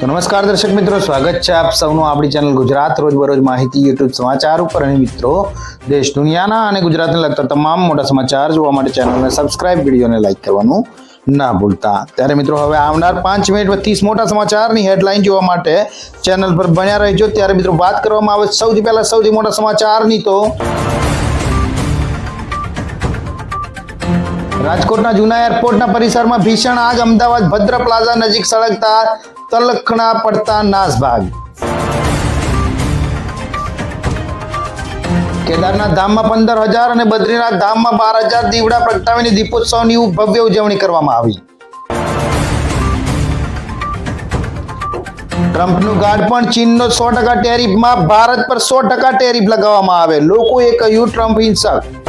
તો નમસ્કાર દર્શક મિત્રો, સ્વાગત છે આપ સૌનું આપણી ચેનલ ગુજરાત રોજબરોજ માહિતી, યુટ્યુબ સમાચાર ઉપર. અને મિત્રો, દેશ, દુનિયાના અને ગુજરાતને લગતા તમામ મોટા સમાચાર જોવા માટે ચેનલને સબસ્ક્રાઇબ વિડીયોને લાઈક કરવાનું ના ભૂલતા. ત્યારે મિત્રો, હવે આવનાર પાંચ મિનિટ ત્રીસ મોટા સમાચારની હેડલાઇન જોવા માટે ચેનલ પર બન્યા રહેજો. ત્યારે મિત્રો, વાત કરવામાં આવે સૌથી પહેલા સૌથી મોટા સમાચારની તો રાજકોટના જૂના એરપોર્ટના પરિસરમાં ભીષણ આગ, અમદાવાદ ભદ્ર પ્લાઝા નજીક સળગતા તલખણા પડતા નાસભાગ. કેદારનાથ ધામમાં પંદર હજાર અને બદ્રીનાથ ધામમાં બાર હજાર દીવડા પ્રગટાવીને દીપોત્સવની ભવ્ય ઉજવણી કરવામાં આવી. ટ્રમ્પનું ગાર્ડ પણ ચીનનો સો ટકા ટેરિફમાં, ભારત પર સો ટકા ટેરિફ લગાવવામાં આવે. લોકોએ કહ્યું, ટ્રમ્પ હિંસક.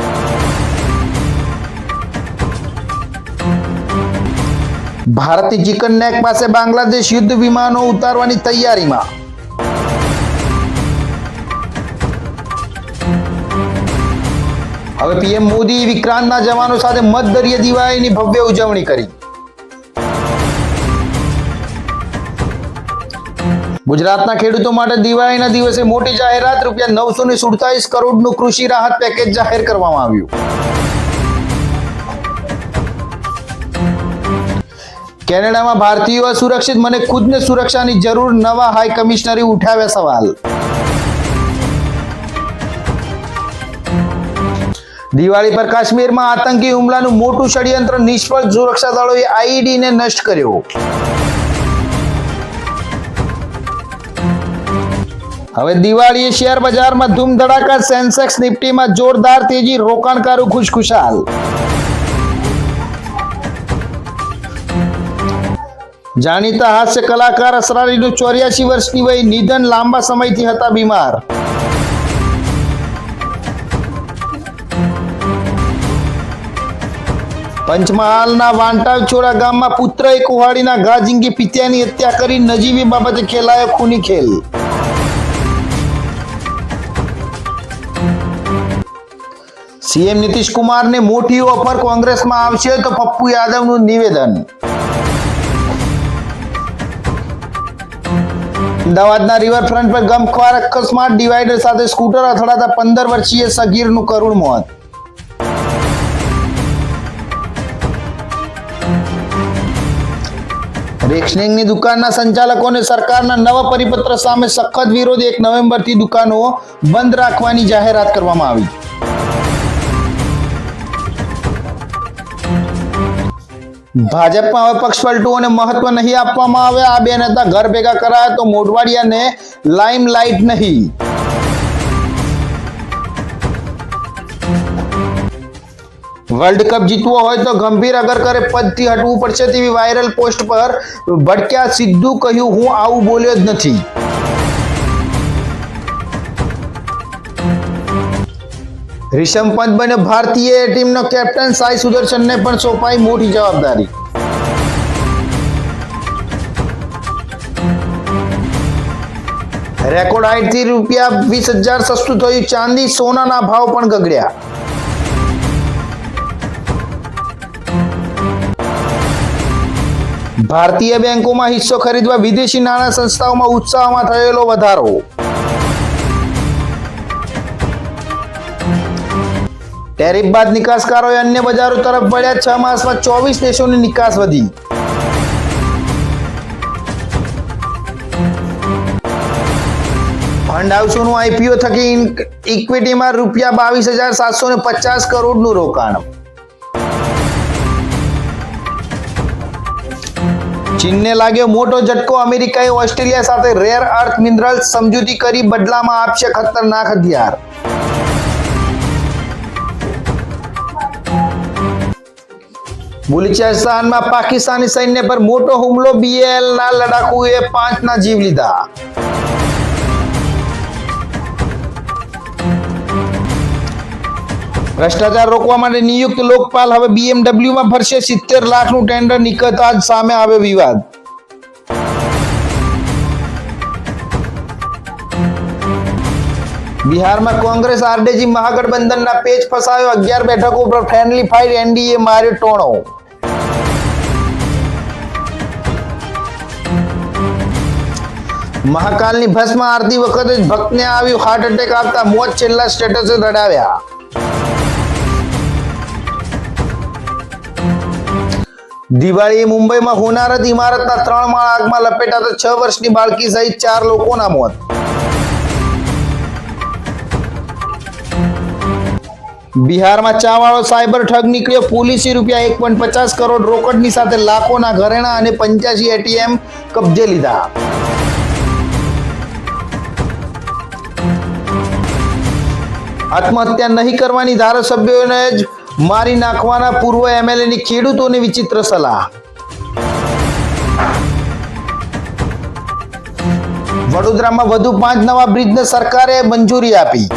ભારતની ચિકન નેક પાસે બાંગ્લાદેશ યુદ્ધ વિમાનો ઉતારવાની તૈયારીમાં. હવે પીએમ મોદી વિક્રાંતના જવાનો સાથે મધદરિય દિવાળીની ભવ્ય ઉજવણી કરી. ગુજરાતના ખેડૂતો માટે દિવાળીના દિવસે મોટી જાહેરાત રૂપિયા નવસો ને સુડતાલીસ કરોડનું કૃષિ રાહત પેકેજ જાહેર કરવામાં આવ્યું. કેનેડામાં ભારતીયો અસુરક્ષિત મને ખુદને સુરક્ષાની જરૂર નવા હાઈ કમિશનરે ઉઠાવ્યા સવાલ. દિવાળી પર કાશ્મીરમાં આતંકી હુમલાનું મોટું ષડયંત્ર નિષ્ફળ. સુરક્ષા દળોએ આઈડીને નષ્ટ કર્યો. હવે દિવાળીએ શેર બજારમાં ધૂમ ધડાકા સેન્સેક્સ નિફ્ટીમાં જોરદાર તેજી રોકાણકારો ખુશખુશાલ. જાણીતા હાસ્ય કલાકાર અસરારીનું ચોર્યાસી વર્ષની વય નિધન લાંબા સમયથી હતા બીમાર. પંચમહાલના વાંટાવ છોડા ગામમાં પુત્રએ કુહાડીના ઘા ઝીંગી પિત્યાની હત્યા કરી નજીવી બાબતે ખેલાયો ખૂની ખેલ. સીએમ નીતિશ કુમારને મોટી ઓફર કોંગ્રેસમાં આવશે તો પપ્પુ યાદવનું નિવેદન. અમદાવાદના રિવરફ્રન્ટ પર ગમખ્વાર અકસ્માત ડિવાઈડર સાથે સ્કૂટર અથડાતા પંદર વર્ષીય સગીરનું કરુણ મોત. રેશનિંગની દુકાનના સંચાલકોને સરકારના નવા પરિપત્ર સામે સખત વિરોધ, એક નવેમ્બરથી દુકાનો બંધ રાખવાની જાહેરાત કરવામાં આવી. ભાજપમાં હવે પક્ષ પલટુઓને મહત્વ નહીં આપવામાં આવે. આ બે નેતા ઘર ભેગા કરાયા તો મોઢવાડિયાને લાઇમ લાઈટ નહીં. વર્લ્ડ કપ જીતવો હોય તો ગંભીર અગર કરે પદથી હટવું પડશે તેવી વાયરલ પોસ્ટ પર ભડક્યા સિદ્ધુ કહ્યું, હું આવું બોલ્યો જ નથી. રિષભ પંત બને ભારતીય ટીમનો કેપ્ટન સાઈ સુદર્શનને પણ સોંપાઈ મોટી જવાબદારી. રેકોર્ડ હાઈટથી રૂપિયા વીસ હજાર સસ્તું થયું. ચાંદી સોનાના ભાવ પણ ગગડ્યા. ભારતીય બેંકોમાં હિસ્સો ખરીદવા વિદેશી નાણાં સંસ્થાઓમાં ઉત્સાહમાં થયેલો વધારો. ટેરિફ બાદ નિકાસકારોએ અન્ય બજારો તરફ વળ્યા. છ માસમાં ચોવીસ દેશોની નિકાસ વધી. ફંડ હાઉસોનું આઈપીઓ થકી ઇક્વિટીમાં રૂપિયા બાવીસ હજાર સાતસો ને પચાસ કરોડનું રોકાણ. ચીનને લાગ્યો મોટો ઝટકો. અમેરિકાએ ઓસ્ટ્રેલિયા સાથે રેર અર્થ મિનરલ્સ સમજૂતી કરી. બદલામાં આપશે ખતરનાક હથિયાર. બલુચિસ્તાનમાં પાકિસ્તાની સૈન્ય પર મોટો હુમલો બીએલ ના લડાકુએ પાંચના જીવ લીધા. ભ્રષ્ટાચાર રોકવા માટે નિયુક્ત લોકપાલ હવે બીએમડબ્લ્યુમાં ફરશે સિત્તેર લાખનું ટેન્ડર નીકળતા જ સામે આવ્યો વિવાદ. બિહારમાં કોંગ્રેસ આરડેજી મહાગઠબંધનના પેજ ફસાયો. અગિયાર બેઠકો ઉપર ફ્રેન્ડલી ફાઇટ એનડીએ માર્યો ટોણો. મહાકાલની ભસ્મ આરતી વખતે જ ભક્તને આવ્યું હાર્ટ એટેક આપતા મોત છેલ્લા સ્ટેટસે રડાવ્યા દિવાળીએ મુંબઈમાં હોનારત ઇમારતના ત્રણ માળ આગમાં લપેટાતા છ વર્ષની બાળકી સહિત ચાર લોકોના મોત. બિહારમાં ચાવાળો સાયબર ઠગ નીકળ્યો. પોલીસે રૂપિયા એક પોઈન્ટ પચાસ કરોડ રોકડની સાથે લાખોના ઘરેણા અને પંચ્યાસી એટીએમ કબજે લીધા. આત્મહત્યા નહીં કરવાની ધારાસભ્યોને જ મારી નાખવાના પૂર્વ એમએલએની ખેડૂતોને વિચિત્ર સલાહ. વડોદરામાં વધુ પાંચ નવા બ્રિજને સરકારે મંજૂરી આપી.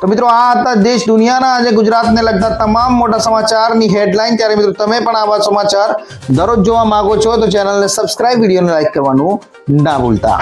તો મિત્રો, આ હતા દેશ દુનિયાના. આજે ગુજરાતને લગતા તમામ મોટા સમાચારની હેડલાઇન ત્યારે મિત્રો, તમે પણ આવા સમાચાર દરરોજ જોવા માંગો છો તો ચેનલને સબસ્ક્રાઇબ વિડીયોને લાઇક કરવાનું ના ભૂલતા.